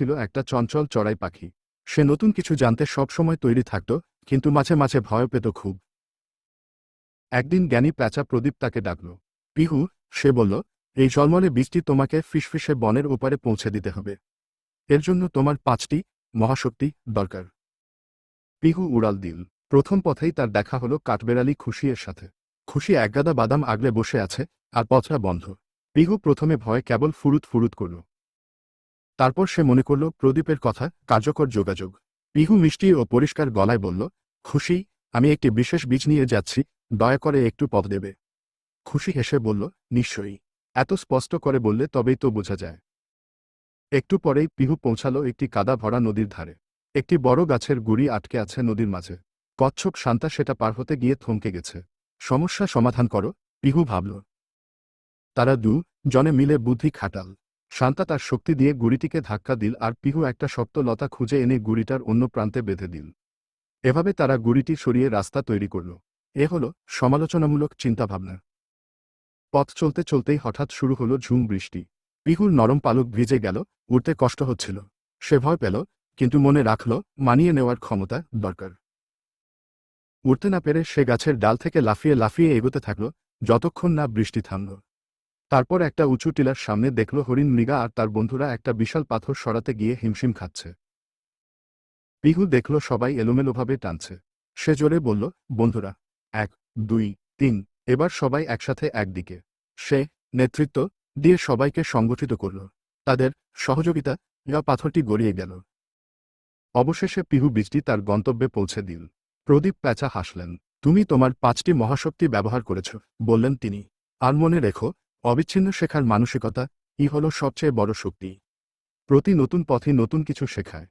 ছিল একটা চঞ্চল চড়াই পাখি। সে নতুন কিছু জানতে সবসময় তৈরি থাকত, কিন্তু মাঝে মাঝে ভয় পেত খুব। একদিন জ্ঞানী প্যাঁচা প্রদীপ তাকে ডাকল। পিহু, সে বলল, এই জলমলে বীজটি তোমাকে ফিসফিসে বনের ওপারে পৌঁছে দিতে হবে। এর জন্য তোমার পাঁচটি মহাশক্তি দরকার। পিহু উড়াল দিল। প্রথম পথেই তার দেখা হলো কাঠবেড়ালি খুশিয়ের সাথে। খুশি একগাদা বাদাম আগলে বসে আছে, আর পথরা বন্ধ। পিহু প্রথমে ভয় কেবল ফুরুত ফুরুত করল। তারপর সে মনে করল, প্রদীপের কথা, কার্যকর যোগাযোগ। পিহু মিষ্টি ও পরিষ্কার গলায় বলল, খুশি, আমি একটি বিশেষ বীজ নিয়ে যাচ্ছি, দয়া করে একটু পথ দেবে। খুশি হেসে বলল, নিশ্চয়ই। এত স্পষ্ট করে বললে তবেই তো বোঝা যায়। একটু পরেই পিহু পৌঁছালো একটি কাদা ভরা নদীর ধারে। একটি বড় গাছের গুড়ি আটকে আছে নদীর মাঝে। কচ্ছপ শান্তা সেটা পার হতে গিয়ে থমকে গেছে। সমস্যা সমাধান করো, পিহু ভাবল। তারা দু জনে মিলে বুদ্ধি খাটাল। শান্তা তার শক্তি দিয়ে গুড়িটিকে ধাক্কা দিল আর পিহু একটা শক্ত লতা খুঁজে এনে গুড়িটার অন্য প্রান্তে বেঁধে দিল। এভাবে তারা গুড়িটি সরিয়ে রাস্তা তৈরি করল। এ হল সমালোচনামূলক চিন্তাভাবনা। পথ চলতে চলতেই হঠাৎ শুরু হলো ঝুম বৃষ্টি। পিহুর নরম পালক ভিজে গেল উঠতে কষ্ট হচ্ছিল। সে ভয় পেল, কিন্তু মনে রাখল, মানিয়ে নেওয়ার ক্ষমতা দরকার। উঠতে না পেরে সে গাছের ডাল থেকে লাফিয়ে লাফিয়ে এগোতে থাকল, যতক্ষণ না বৃষ্টি থামল। তারপর একটা উঁচু টিলার সামনে দেখল হরিণ মৃগা আর তার বন্ধুরা একটা বিশাল পাথর সরাতে গিয়ে হিমশিম খাচ্ছে। পিহু দেখল সবাই এলোমেলোভাবে টানছে। সে জোরে বলল, বন্ধুরা, এক, দুই, তিন, এবার সবাই একসাথে একদিকে। সে নেতৃত্ব দিয়ে সবাইকে সংগঠিত করল। তাদের সহযোগিতা ইয়া পাথরটি গড়িয়ে গেল। অবশেষে পিহু বীজটি তার গন্তব্যে পৌঁছে দিল। প্রদীপ প্যাঁচা হাসলেন, তুমি তোমার পাঁচটি মহাশক্তি ব্যবহার করেছ, বললেন তিনি। আর মনে রেখো অবিচ্ছিন্ন শেখার মানসিকতা ই হল সবচেয়ে বড় শক্তি। প্রতি নতুন পথে নতুন কিছু শেখায়।